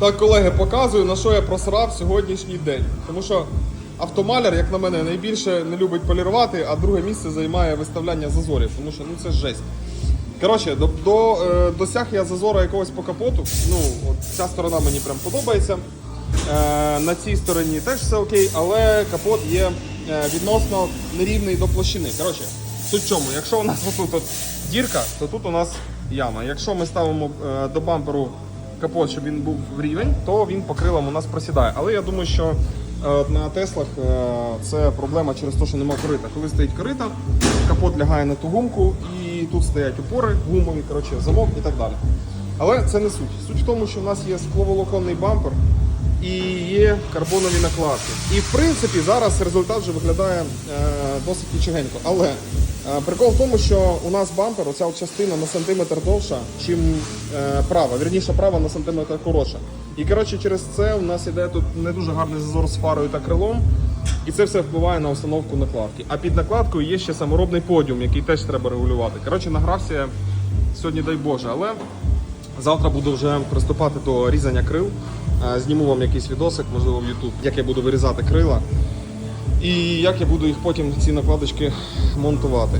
Так, колеги, показую, на що я просрав сьогоднішній день. Тому що автомаляр, як на мене, найбільше не любить полірувати, а друге місце займає виставляння зазорів, тому що ну це жесть. Коротше, до, до, е, досяг я зазора якогось по капоту. Ну, от ця сторона мені прям подобається. Е, на цій стороні теж все окей, але капот є е, відносно нерівний до площини. Коротше, суть чому, якщо у нас отут от дірка, то тут у нас яма. Якщо ми ставимо е, до бамперу капот, щоб він був в рівень, то він по крилам у нас просідає. Але я думаю, що е, на Теслах е, це проблема через те, що нема корита. Коли стоїть корита, капот лягає на ту гумку і тут стоять опори гумові, коротше, замок і так далі. Але це не суть. Суть в тому, що в нас є скловолоконний бампер і є карбонові накладки. І в принципі зараз результат вже виглядає е, досить нічогенько. Але е, прикол в тому, що у нас бампер, оця частина на сантиметр довша, чим е, права. Вірніше, права на сантиметр коротша. І коротше, через це у нас іде тут не дуже гарний зазор з фарою та крилом. І це все впливає на установку накладки. А під накладкою є ще саморобний подіум, який теж треба регулювати. Коротше, награвся сьогодні, дай Боже, але Завтра буду вже приступати до різання крил. Е, Зніму вам якийсь відосик, можливо, в YouTube, як я буду вирізати крила і як я буду їх потім ці накладочки монтувати.